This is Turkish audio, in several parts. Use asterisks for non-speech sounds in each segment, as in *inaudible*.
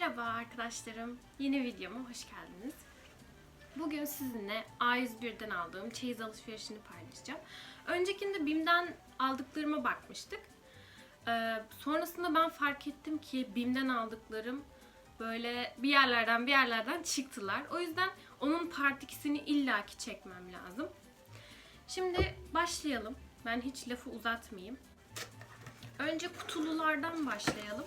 Merhaba arkadaşlarım. Yeni videoma hoş geldiniz. Bugün sizinle A101'den aldığım çeyiz alışverişini paylaşacağım. Öncekinde BİM'den aldıklarıma bakmıştık. Ee, sonrasında ben fark ettim ki BİM'den aldıklarım böyle bir yerlerden bir yerlerden çıktılar. O yüzden onun part 2'sini illaki çekmem lazım. Şimdi başlayalım. Ben hiç lafı uzatmayayım. Önce kutululardan başlayalım.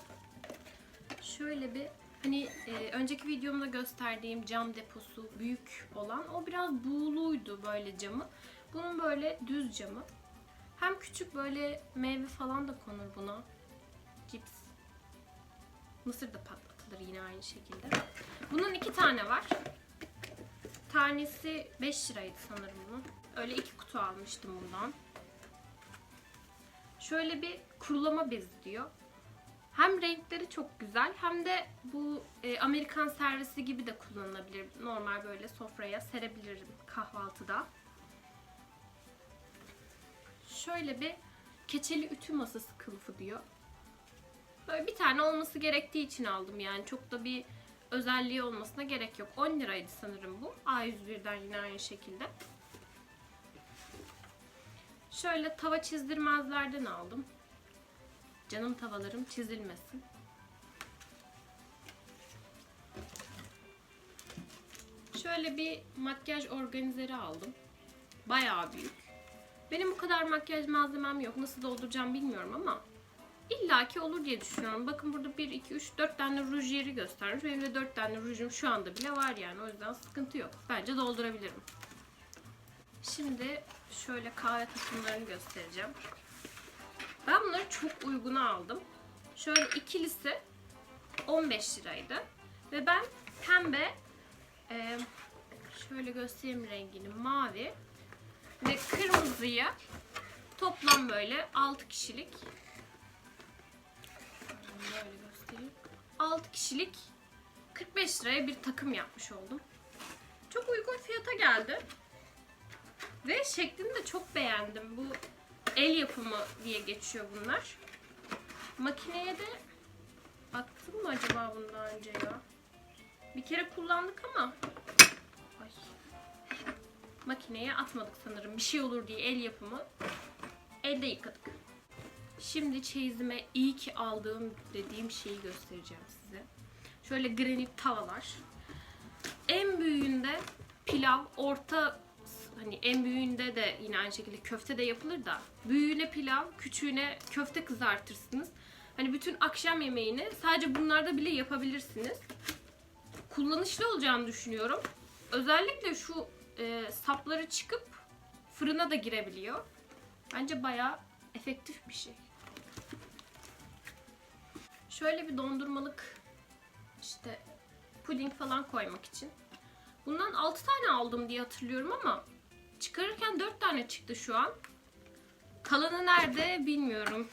Şöyle bir hani e, önceki videomda gösterdiğim cam deposu büyük olan o biraz buğuluydu böyle camı. Bunun böyle düz camı. Hem küçük böyle meyve falan da konur buna. Cips. Mısır da patlatılır yine aynı şekilde. Bunun iki tane var. Tanesi 5 liraydı sanırım bunun. Öyle iki kutu almıştım bundan. Şöyle bir kurulama bezi diyor. Hem renkleri çok güzel hem de bu e, Amerikan servisi gibi de kullanılabilir. Normal böyle sofraya serebilirim kahvaltıda. Şöyle bir keçeli ütü masası kılıfı diyor. Böyle bir tane olması gerektiği için aldım yani. Çok da bir özelliği olmasına gerek yok. 10 liraydı sanırım bu. A101'den yine aynı şekilde. Şöyle tava çizdirmezlerden aldım. Canım tavalarım çizilmesin. Şöyle bir makyaj organizeri aldım. Bayağı büyük. Benim bu kadar makyaj malzemem yok. Nasıl dolduracağım bilmiyorum ama illaki olur diye düşünüyorum. Bakın burada 1, 2, 3, 4 tane ruj yeri göstermiş. Benim de 4 tane rujum şu anda bile var yani. O yüzden sıkıntı yok. Bence doldurabilirim. Şimdi şöyle kahve takımlarını göstereceğim. Ben bunları çok uyguna aldım. Şöyle ikilisi 15 liraydı. Ve ben pembe e, şöyle göstereyim rengini mavi ve kırmızıyı toplam böyle 6 kişilik böyle göstereyim. 6 kişilik 45 liraya bir takım yapmış oldum. Çok uygun fiyata geldi. Ve şeklini de çok beğendim. Bu el yapımı diye geçiyor bunlar. Makineye de attım mı acaba bundan önce ya? Bir kere kullandık ama Ay. makineye atmadık sanırım. Bir şey olur diye el yapımı. Elde yıkadık. Şimdi çeyizime iyi ki aldığım dediğim şeyi göstereceğim size. Şöyle granit tavalar. En büyüğünde pilav, orta hani en büyüğünde de yine aynı şekilde köfte de yapılır da büyüğüne pilav, küçüğüne köfte kızartırsınız. Hani bütün akşam yemeğini sadece bunlarda bile yapabilirsiniz. Kullanışlı olacağını düşünüyorum. Özellikle şu e, sapları çıkıp fırına da girebiliyor. Bence bayağı efektif bir şey. Şöyle bir dondurmalık işte puding falan koymak için. Bundan 6 tane aldım diye hatırlıyorum ama çıkarırken 4 tane çıktı şu an. Kalanı nerede bilmiyorum.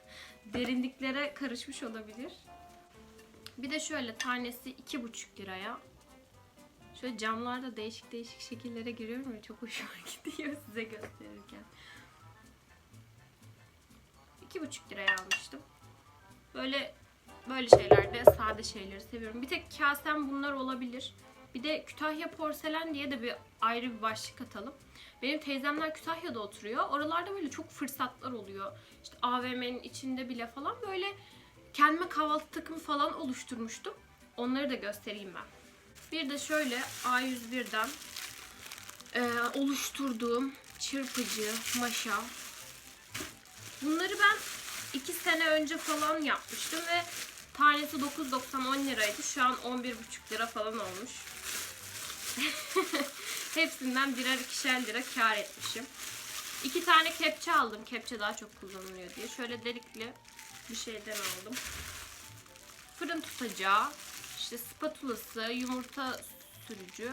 *laughs* Derinliklere karışmış olabilir. Bir de şöyle tanesi 2,5 liraya. Şöyle camlarda değişik değişik şekillere giriyorum ya çok hoşuma *laughs* gidiyor size gösterirken. 2,5 liraya almıştım. Böyle böyle şeylerde sade şeyleri seviyorum. Bir tek kasem bunlar olabilir. Bir de Kütahya porselen diye de bir ayrı bir başlık atalım. Benim teyzemler Kütahya'da oturuyor. Oralarda böyle çok fırsatlar oluyor. İşte AVM'nin içinde bile falan böyle kendime kahvaltı takımı falan oluşturmuştum. Onları da göstereyim ben. Bir de şöyle A101'den e, oluşturduğum çırpıcı, maşa. Bunları ben 2 sene önce falan yapmıştım ve tanesi 9.90 10 liraydı. Şu an 11.5 lira falan olmuş. *laughs* Hepsinden birer ikişer lira kar etmişim. İki tane kepçe aldım. Kepçe daha çok kullanılıyor diye. Şöyle delikli bir şeyden aldım. Fırın tutacağı, işte spatulası, yumurta sürücü.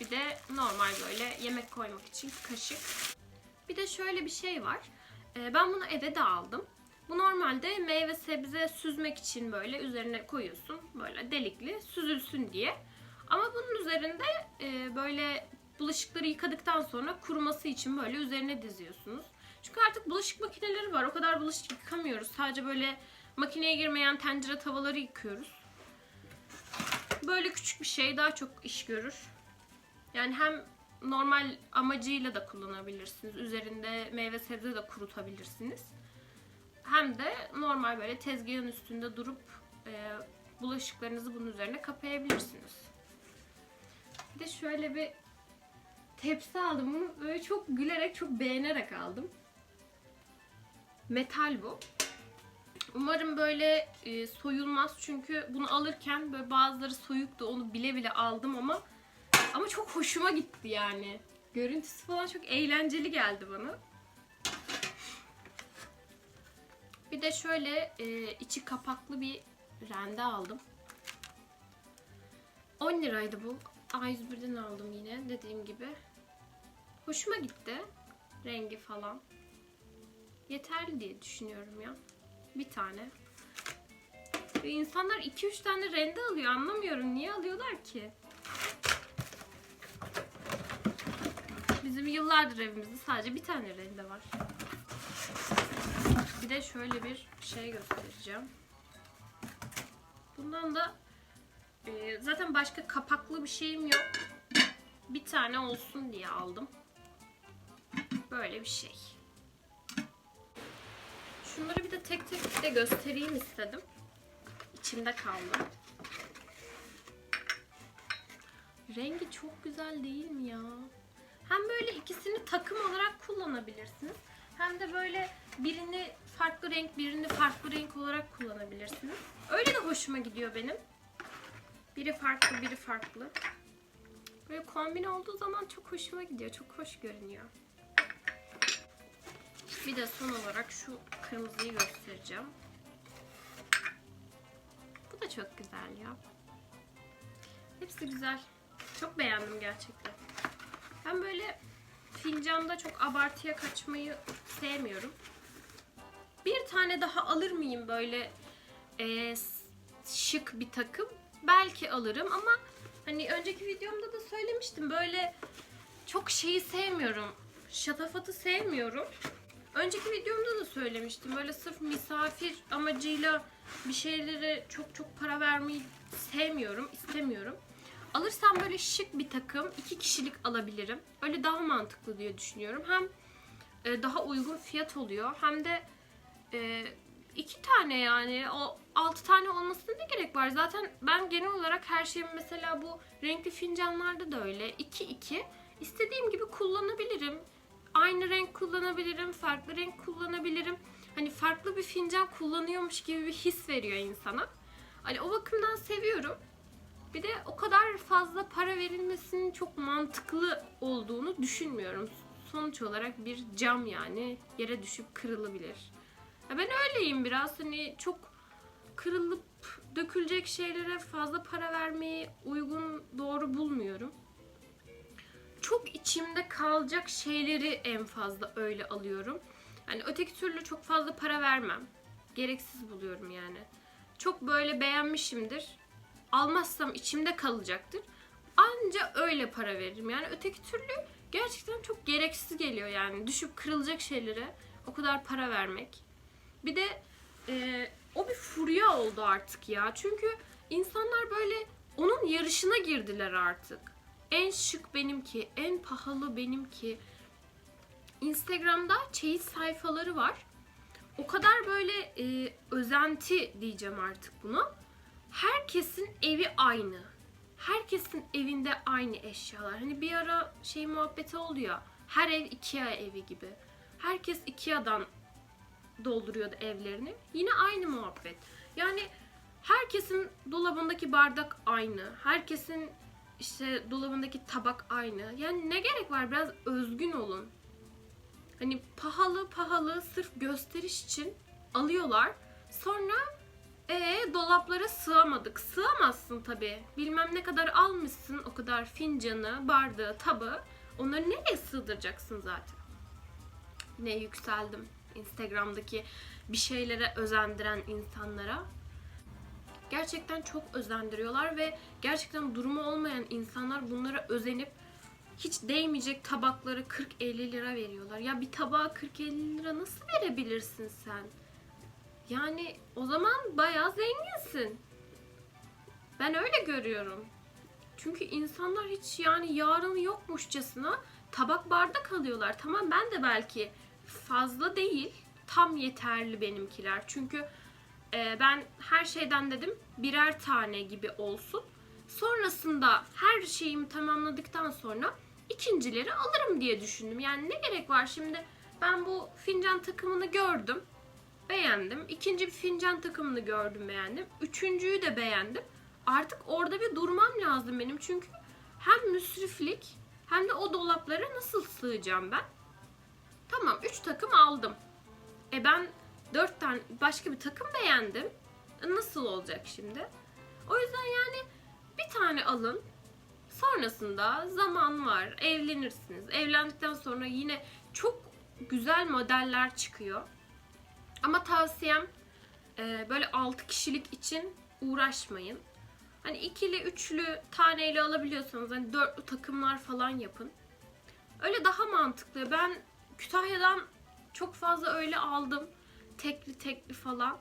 Bir de normal böyle yemek koymak için kaşık. Bir de şöyle bir şey var. Ee, Ben bunu eve de aldım. Bu normalde meyve sebze süzmek için böyle üzerine koyuyorsun. Böyle delikli süzülsün diye. Ama bunun üzerinde e, böyle bulaşıkları yıkadıktan sonra kuruması için böyle üzerine diziyorsunuz. Çünkü artık bulaşık makineleri var. O kadar bulaşık yıkamıyoruz. Sadece böyle makineye girmeyen tencere tavaları yıkıyoruz. Böyle küçük bir şey daha çok iş görür. Yani hem normal amacıyla da kullanabilirsiniz. Üzerinde meyve sebze de kurutabilirsiniz. Hem de normal böyle tezgahın üstünde durup e, bulaşıklarınızı bunun üzerine kapayabilirsiniz. Bir de şöyle bir tepsi aldım. Bunu böyle çok gülerek, çok beğenerek aldım. Metal bu. Umarım böyle e, soyulmaz çünkü bunu alırken böyle bazıları soyuktu onu bile bile aldım ama ama çok hoşuma gitti yani. Görüntüsü falan çok eğlenceli geldi bana. Bir de şöyle e, içi kapaklı bir rende aldım. 10 liraydı bu. A101'den aldım yine dediğim gibi. Hoşuma gitti. Rengi falan. Yeterli diye düşünüyorum ya. Bir tane. Ve insanlar 2-3 tane rende alıyor. Anlamıyorum. Niye alıyorlar ki? Bizim yıllardır evimizde sadece bir tane rende var. Bir de şöyle bir şey göstereceğim. Bundan da e, zaten başka kapaklı bir şeyim yok. Bir tane olsun diye aldım. Böyle bir şey. Şunları bir de tek tek de göstereyim istedim. İçimde kaldı. Rengi çok güzel değil mi ya? Hem böyle ikisini takım olarak kullanabilirsiniz. Hem de böyle birini farklı renk, birini farklı renk olarak kullanabilirsiniz. Öyle de hoşuma gidiyor benim. Biri farklı, biri farklı. Böyle kombin olduğu zaman çok hoşuma gidiyor. Çok hoş görünüyor. Bir de son olarak şu kırmızıyı göstereceğim. Bu da çok güzel ya. Hepsi güzel. Çok beğendim gerçekten. Ben böyle fincanda çok abartıya kaçmayı sevmiyorum. Bir tane daha alır mıyım böyle e, şık bir takım? Belki alırım ama hani önceki videomda da söylemiştim böyle çok şeyi sevmiyorum. Şatafatı sevmiyorum. Önceki videomda da söylemiştim. Böyle sırf misafir amacıyla bir şeylere çok çok para vermeyi sevmiyorum, istemiyorum. Alırsam böyle şık bir takım, iki kişilik alabilirim. Öyle daha mantıklı diye düşünüyorum. Hem e, daha uygun fiyat oluyor hem de e, iki tane yani o altı tane olmasına ne gerek var? Zaten ben genel olarak her şeyimi mesela bu renkli fincanlarda da öyle. iki iki istediğim gibi kullanabilirim. Aynı renk kullanabilirim, farklı renk kullanabilirim. Hani farklı bir fincan kullanıyormuş gibi bir his veriyor insana. Hani o bakımdan seviyorum. Bir de o kadar fazla para verilmesinin çok mantıklı olduğunu düşünmüyorum. Sonuç olarak bir cam yani yere düşüp kırılabilir. Ya ben öyleyim biraz hani çok kırılıp dökülecek şeylere fazla para vermeyi uygun doğru bulmuyorum. Çok içimde kalacak şeyleri en fazla öyle alıyorum. Hani öteki türlü çok fazla para vermem. Gereksiz buluyorum yani. Çok böyle beğenmişimdir almazsam içimde kalacaktır. Anca öyle para veririm. Yani öteki türlü gerçekten çok gereksiz geliyor yani. Düşüp kırılacak şeylere o kadar para vermek. Bir de e, o bir furya oldu artık ya. Çünkü insanlar böyle onun yarışına girdiler artık. En şık benimki, en pahalı benimki. Instagram'da çeyiz sayfaları var. O kadar böyle e, özenti diyeceğim artık buna herkesin evi aynı. Herkesin evinde aynı eşyalar. Hani bir ara şey muhabbeti oluyor. Her ev Ikea evi gibi. Herkes Ikea'dan dolduruyordu evlerini. Yine aynı muhabbet. Yani herkesin dolabındaki bardak aynı. Herkesin işte dolabındaki tabak aynı. Yani ne gerek var? Biraz özgün olun. Hani pahalı pahalı sırf gösteriş için alıyorlar. Sonra e dolaplara sığamadık. Sığamazsın tabii. Bilmem ne kadar almışsın o kadar fincanı, bardağı, tabağı. Onları nereye sığdıracaksın zaten? Yine yükseldim. Instagram'daki bir şeylere özendiren insanlara. Gerçekten çok özendiriyorlar ve gerçekten durumu olmayan insanlar bunlara özenip hiç değmeyecek tabakları 40-50 lira veriyorlar. Ya bir tabağa 40-50 lira nasıl verebilirsin sen? Yani o zaman bayağı zenginsin. Ben öyle görüyorum. Çünkü insanlar hiç yani yarını yokmuşçasına tabak bardak alıyorlar. Tamam ben de belki fazla değil, tam yeterli benimkiler. Çünkü e, ben her şeyden dedim birer tane gibi olsun. Sonrasında her şeyimi tamamladıktan sonra ikincileri alırım diye düşündüm. Yani ne gerek var şimdi ben bu fincan takımını gördüm. Beğendim. İkinci bir fincan takımını gördüm beğendim. Üçüncüyü de beğendim. Artık orada bir durmam lazım benim. Çünkü hem müsriflik hem de o dolaplara nasıl sığacağım ben? Tamam 3 takım aldım. E ben 4 tane başka bir takım beğendim. E Nasıl olacak şimdi? O yüzden yani bir tane alın. Sonrasında zaman var. Evlenirsiniz. Evlendikten sonra yine çok güzel modeller çıkıyor. Ama tavsiyem e, böyle 6 kişilik için uğraşmayın. Hani ikili, üçlü taneyle alabiliyorsanız hani dörtlü takımlar falan yapın. Öyle daha mantıklı. Ben Kütahya'dan çok fazla öyle aldım. Tekli tekli falan.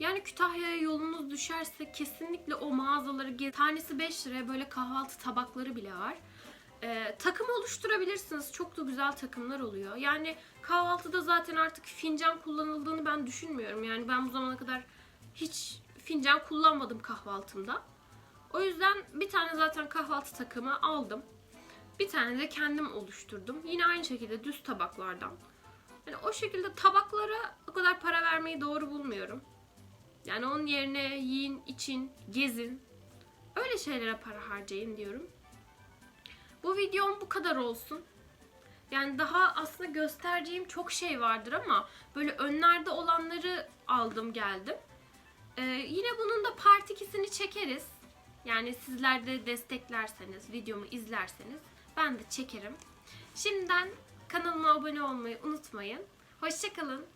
Yani Kütahya'ya yolunuz düşerse kesinlikle o mağazaları gez. Tanesi 5 liraya böyle kahvaltı tabakları bile var. Ee, takım oluşturabilirsiniz. Çok da güzel takımlar oluyor. Yani kahvaltıda zaten artık fincan kullanıldığını ben düşünmüyorum. Yani ben bu zamana kadar hiç fincan kullanmadım kahvaltımda. O yüzden bir tane zaten kahvaltı takımı aldım. Bir tane de kendim oluşturdum. Yine aynı şekilde düz tabaklardan. Yani o şekilde tabaklara o kadar para vermeyi doğru bulmuyorum. Yani onun yerine yiyin, için, gezin. Öyle şeylere para harcayın diyorum. Bu videom bu kadar olsun. Yani daha aslında göstereceğim çok şey vardır ama böyle önlerde olanları aldım geldim. Ee, yine bunun da part 2'sini çekeriz. Yani sizler de desteklerseniz, videomu izlerseniz ben de çekerim. Şimdiden kanalıma abone olmayı unutmayın. Hoşçakalın.